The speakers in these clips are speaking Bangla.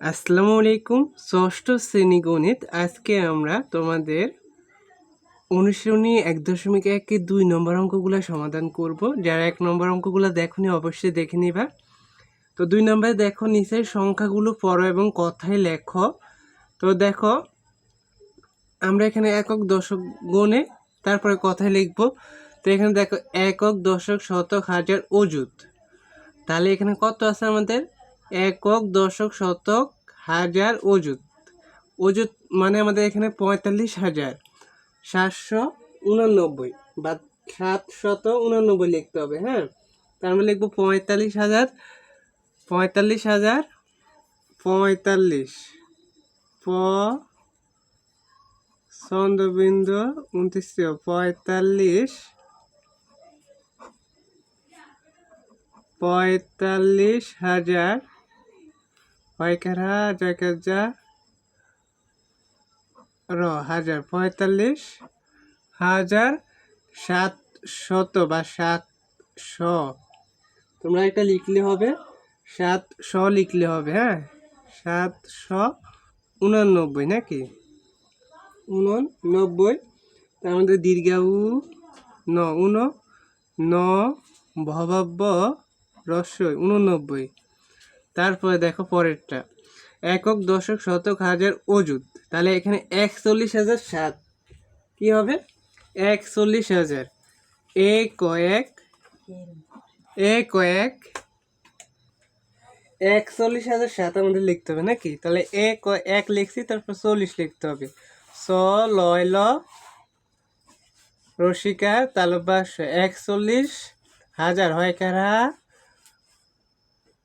আসসালামু আলাইকুম। ষষ্ঠ শ্রেণি গণিত। আজকে আমরা তোমাদের অনুশীলনী এক দশমিক একে দুই নম্বর অঙ্কগুলো সমাধান করব। যারা এক নম্বর অঙ্কগুলো দেখনি অবশ্যই দেখে নিবা। তো দুই নম্বরে দেখো, নিচের সংখ্যাগুলো পড়ো এবং কথায় লেখো। তো দেখো, আমরা এখানে একক দশক গণে তারপরে কথায় লিখব। তো এখানে দেখো, একক দশক শতক হাজার অযুত। তাহলে এখানে কত আছে আমাদের? একক দশক শতক হাজার অযুত। অযুত মানে আমাদের এখানে পঁয়তাল্লিশ হাজার। সাতশো উনানব্বই বা সাতশত উনানব্বই লিখতে হবে হ্যাঁ? তার মানে লিখব পঁয়তাল্লিশ হাজার পঁয়তাল্লিশ হাজার, পঁয়তাল্লিশ। প চন্দ্রবিন্দু উনত্রিশ পঁয়তাল্লিশ। পঁয়তাল্লিশ হাজার জায়গার যা র হাজার পঁয়তাল্লিশ হাজার সাত শত বা সাত শ। তোমরা এটা লিখলে হবে, সাত শ লিখলে হবে হ্যাঁ? সাত শ উনানব্বই নাকি? উননব্বই তার মধ্যে দীর্ঘাউ, ন উন ন, ভবাব্য, রস্যই উননব্বই তারপরে দেখো পরেরটা। একক দশক শতক হাজার অযুত। তাহলে এখানে একচল্লিশ হাজার সাত। কী হবে? একচল্লিশ হাজার। এ কয়েক এ কয়েক, একচল্লিশ হাজার সাত আমাদের লিখতে হবে নাকি? তাহলে এ এক লিখছি, তারপর চল্লিশ লিখতে হবে। স লয় ল রসিকা তালবাস একচল্লিশ হাজার। হয় কারা?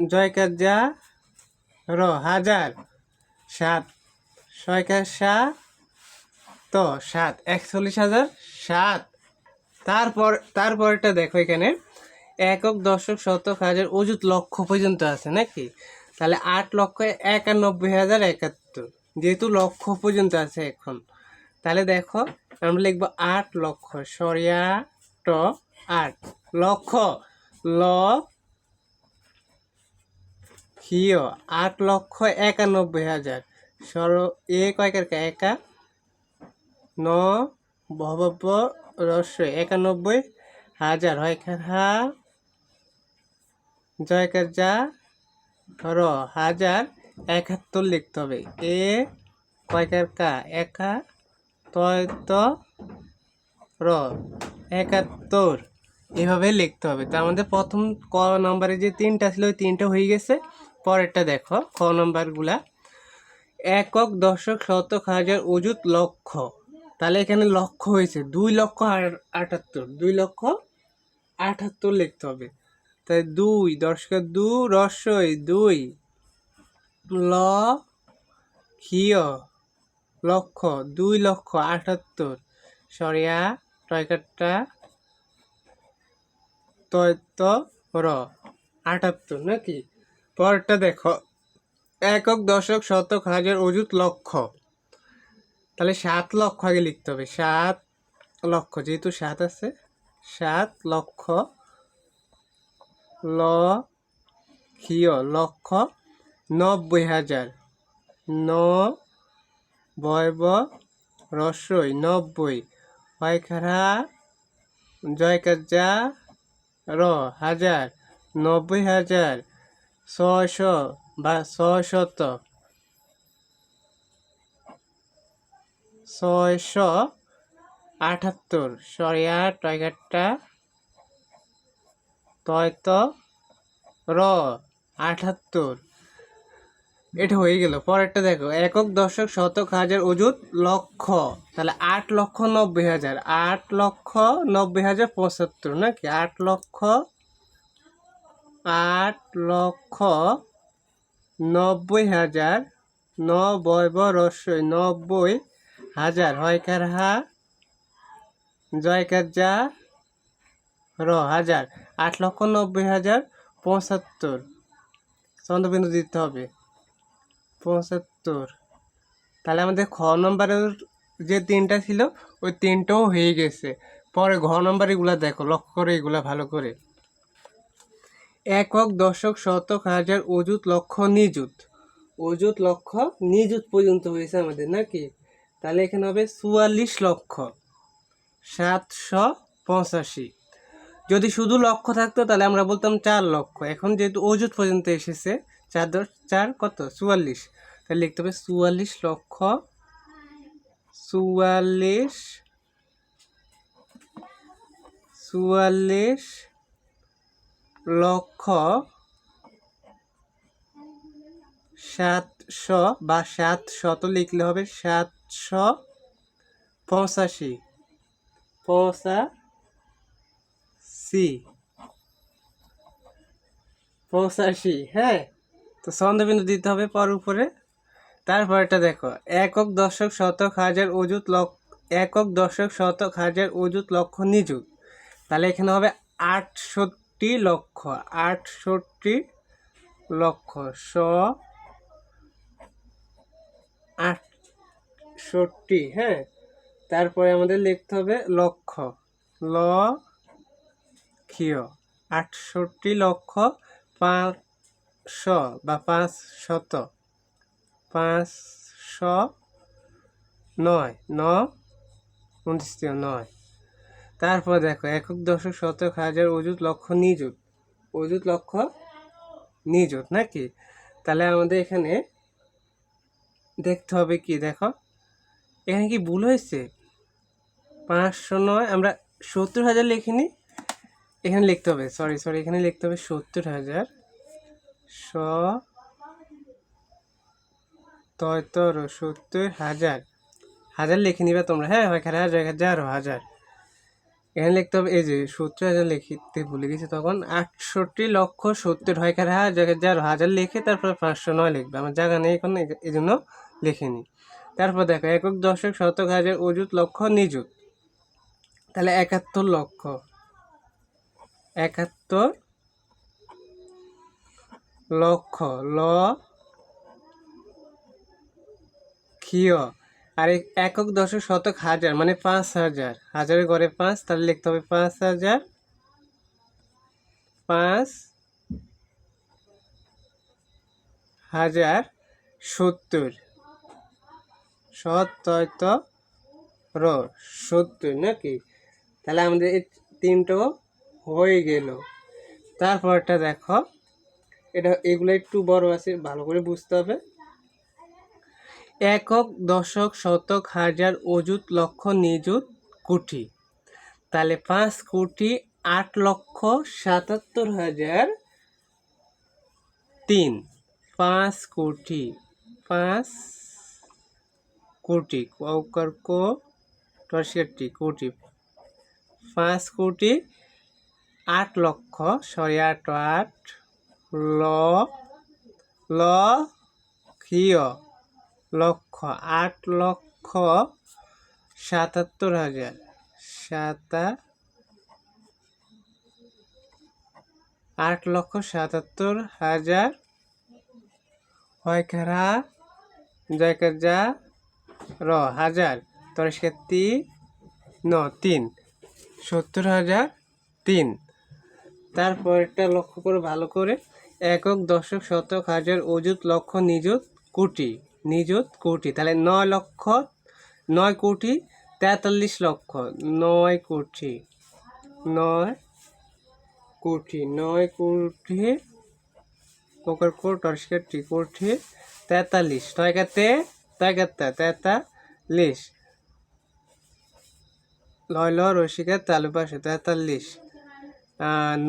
জয়কার যা র হাজার সাত ছয়কার সা তো সাত, একচল্লিশ হাজার সাত। তারপর তারপরটা দেখো এখানে। একক দশক শতক হাজার অযুত লক্ষ পর্যন্ত আছে, নাকি? তাহলে আট লক্ষ একানব্বই হাজার একাত্তর, যেহেতু লক্ষ পর্যন্ত আছে এখন। তাহলে দেখো, আমরা লিখব আট লক্ষ, সরিয়া ট আট। লক্ষ, ল হিয় আট লক্ষ একানব্বই হাজার। সর, এ কয়কার? একা? ন, ভবব্য রস্যই একানব্বই হাজার। হয় কার? হা জয়কার যা? র হাজার একাত্তর লিখতে হবে। এ কয়কার কা? একা? তয় র, একাত্তর। এভাবে লিখতে হবে। তো আমাদের প্রথম ক নম্বরে যে তিনটা ছিল, ওই তিনটা হয়ে গেছে। পরেরটা দেখো, খ নম্বরগুলা। একক, দশক, শতক, হাজার, অযুত, লক্ষ। তাহলে এখানে লক্ষ হয়েছে। দুই লক্ষ আটাত্তর। দুই লক্ষ আটাত্তর লিখতে হবে। তাই দুই, দশকের দু রস্যই দুই। ল হিয় লক্ষ, দুই লক্ষ আটাত্তর। সরিয়া টয়কারটা। তয়ত র। আটাত্তর, নাকি? পরেরটা দেখো। একক, দশক, শতক, হাজার, অযুত, লক্ষ। তাহলে সাত লক্ষ আগে লিখতে হবে। সাত লক্ষ, যেহেতু সাত আছে, সাত লক্ষ ল হিয় লক্ষ নব্বই হাজার। ন বয়ব রসই, নব্বই। পয়খারা জয়কার যা র হাজার, নব্বই হাজার। ছয়শো বা ছয়শত ছয়শো আটাত্তর সরিয়া টয়গারটা তয়ত র আটাত্তর এটা হয়ে গেল। পরেরটা দেখো। একক দশক শতক হাজার অযুত লক্ষ। তাহলে আট লক্ষ নব্বই হাজার। আট লক্ষ নব্বই হাজার পঁচাত্তর, নাকি? আট লক্ষ আট লক্ষ নব্বই হাজার নব্বই রস্যই নব্বই হাজার। হয়কার হা? জয়কার যা? র হাজার। আট লক্ষ নব্বই হাজার পঁচাত্তর। চন্দ্রবিন্দু দিতে হবে। পঁচাত্তর। তাহলে আমাদের খ নম্বরের যে তিনটা ছিল, ওই তিনটাও হয়ে গেছে। পরে ঘ নম্বর এগুলা দেখো, লক্ষ্য করে এগুলা ভালো করে। একক, দশক, শতক, হাজার, অযুত, লক্ষ, নিযুত। অযুত, লক্ষ, নিযুত পর্যন্ত হয়েছে আমাদের, নাকি? তাহলে এখানে হবে চুয়াল্লিশ লক্ষ, সাতশো পঁচাশি। যদি শুধু লক্ষ থাকতো, তাহলে আমরা বলতাম চার লক্ষ। এখন যেহেতু অযুত পর্যন্ত এসেছে, চার দশ, চার কত? চুয়াল্লিশ। তাহলে লিখতে হবে চুয়াল্লিশ লক্ষ, চুয়াল্লিশ চুয়াল্লিশ লক্ষ সাতশো বা সাতশত লিখলে হবে সাতশো পঁচাশি। পঁচাশি। পঁচাশি হ্যাঁ? তো ছন্দবিন্দু দিতে হবে পর উপরে। তারপর এটা দেখো, একক দশক শতক হাজার অযুত লক্ষ, একক দশক শতক হাজার অযুত লক্ষ নিযুত। তাহলে এখানে হবে আটষট্টি লক্ষ আটষট্টি লক্ষ, স, আটষট্টি হ্যাঁ? তারপরে আমাদের লিখতে হবে লক্ষ, ল, ক্ষীয়, আটষট্টি লক্ষ পাঁচশো বা পাঁচ শত পাঁচশো নয়, ন, উনত্রিশ নয়। তারপর দেখো, একক দশক শতক হাজার অযুত লক্ষ নিযুত। অযুত লক্ষ নিযুত নাকি? তাহলে আমাদের এখানে দেখতে হবে কি, দেখো, এখানে কি ভুল হয়েছে? পাঁচশো নয়, আমরা সত্তর হাজার লিখিনি। এখানে লিখতে হবে সরি সরি এখানে লিখতে হবে সত্তর হাজার স তয়তর সত্তর হাজার। হাজার লিখে নিবে তোমরা হ্যাঁ এখানে হাজার হাজার হাজার। এখানে লিখতে হবে, এই যে সত্তর হাজার লিখতে ভুলে গেছি তখন, আটষট্টি লক্ষ সত্তর হয় হাজার হাজার হাজার লিখে তারপর পাঁচশো নয় লিখবে। আমার জায়গা নেই এখন এই জন্য লিখিনি। তারপর দেখো, একক দশক শতক হাজার অযুত লক্ষ নিযুত। তাহলে একাত্তর লক্ষ। একাত্তর লক্ষ ল ক্ষীয়। আর একক দশক শতক হাজার মানে পাঁচ হাজার। হাজারের ঘরে পাঁচ, তাহলে লিখতে হবে পাঁচ হাজার। পাঁচ হাজার সত্তর। সত্যত র, সত্তর নাকি? তাহলে আমাদের এই তিনটো হয়ে গেল। তারপরটা দেখো, এটা এগুলো একটু বড় আছে, ভালো করে বুঝতে হবে। একক, দশক, শতক, হাজার, অযুত, লক্ষ, নিযুত, কোটি। তাহলে পাঁচ কোটি, আট লক্ষ, সাতাত্তর হাজার তিন। পাঁচ কোটি পাঁচ কোটি টর্সেটি কোটি। পাঁচ কোটি, আট লক্ষ, সরি, আট আট, ল ল, ক্ষীয়। লক্ষ, আট লক্ষ সাতাত্তর হাজার। সাতা, আট লক্ষ সাতাত্তর হাজার। হয় খারা জয়কার যা র, হাজার। তরিষ্কার তি, ন, তিন। সত্তর হাজার, তিন। তারপর একটা লক্ষ্য করে ভালো করে। একক, দশক, শতক, হাজার, অযুত, লক্ষ, নিযুত, কোটি। নিযুত কোটি, তাহলে নয় লক্ষ, নয় কোটি, তেতাল্লিশ লক্ষ, নয় কোটি নয় কোটি নয় কোটি পোকার কোট টি কোটি, তেতাল্লিশ নয় কাতে তাই কাতে তেতাল্লিশ। লয় ল রসিকা তেতাল্লিশ।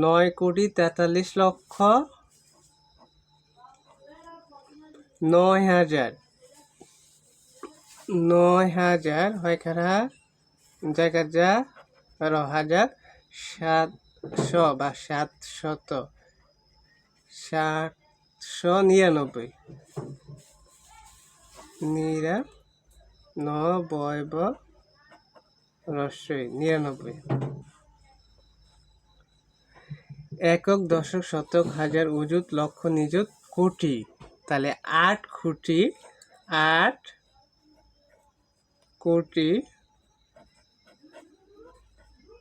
নয় কোটি তেতাল্লিশ লক্ষ নয় হাজার। নয় হাজার হয় খারা জায়গা যা? র হাজার সাতশো বা সাতশত। সাতশো নিরানব্বই। নিরা নবয় ব রস্যই নিরানব্বই। একক দশক শতক হাজার অযুত লক্ষ নিযুত, কোটি। তাহলে আট কোটি আট কোটি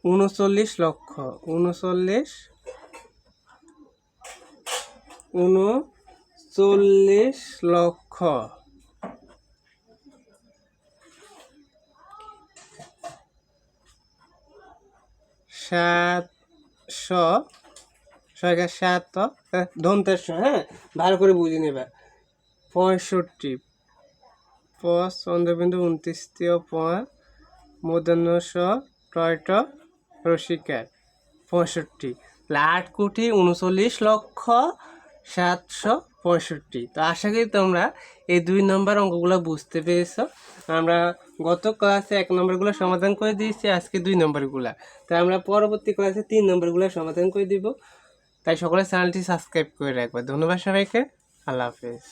উনচল্লিশ লক্ষ, উনচল্লিশ উনচল্লিশ লক্ষ। সাতশো ছয়টা সাত ধন্তেশ হ্যাঁ ভালো করে বুঝে নেবে। পঁয়ষট্টি। পঁচ চন্দ্রবিন্দু উনত্রিশ পঁয় মূর্ধন্যস টয়ট রসিকার পঁয়ষট্টি। আট কোটি উনচল্লিশ লক্ষ সাতশো পঁয়ষট্টি। তো আশা করি তোমরা এই দুই নম্বর অঙ্কগুলো বুঝতে পেরেছ। আমরা গত ক্লাসে এক নম্বরগুলো সমাধান করে দিয়েছি, আজকে দুই নম্বরগুলা। তাই আমরা পরবর্তী ক্লাসে তিন নম্বরগুলো সমাধান করে দিব। তাই সকলে চ্যানেলটি সাবস্ক্রাইব করে রাখবে। ধন্যবাদ সবাইকে। আল্লাহ হাফেজ।